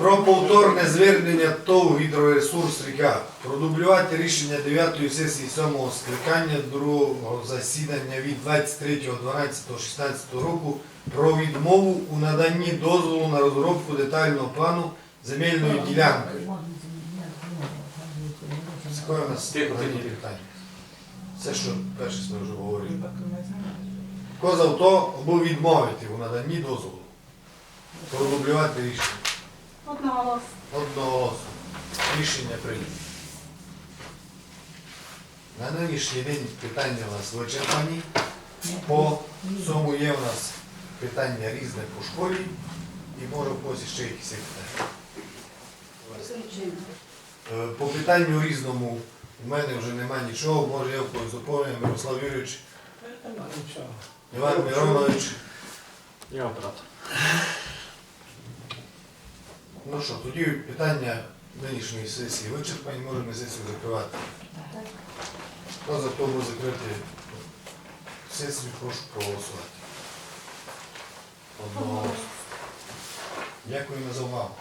Про повторне звернення ТОВ «Гідроресурс Ріка». Продублювати рішення 9 сесії 7 скликання другого засідання від 23.12.16 року про відмову у наданні дозволу на розробку детального плану земельної ділянки. Це у нас питання. Це що перше ми вже говорили. Коза в то або відмовити у наданні дозволу. Продублювати рішення. Одноголосно. Одноголосно. Рішення прийнято. На нинішній день питання у нас вичерпані. По цьому є у нас питання різне по школі і може в когось ще якісь питання. Е, По питанню різному у мене вже немає нічого, може я в когось доповню, Мирослав Юрійович, Іван Миронович. Я оператор. Ну що, тоді питання нинішньої сесії вичерпані, можемо сесію закривати. Хто за то буде закрити сесію, прошу проголосувати. Одного. Дякуємо за увагу.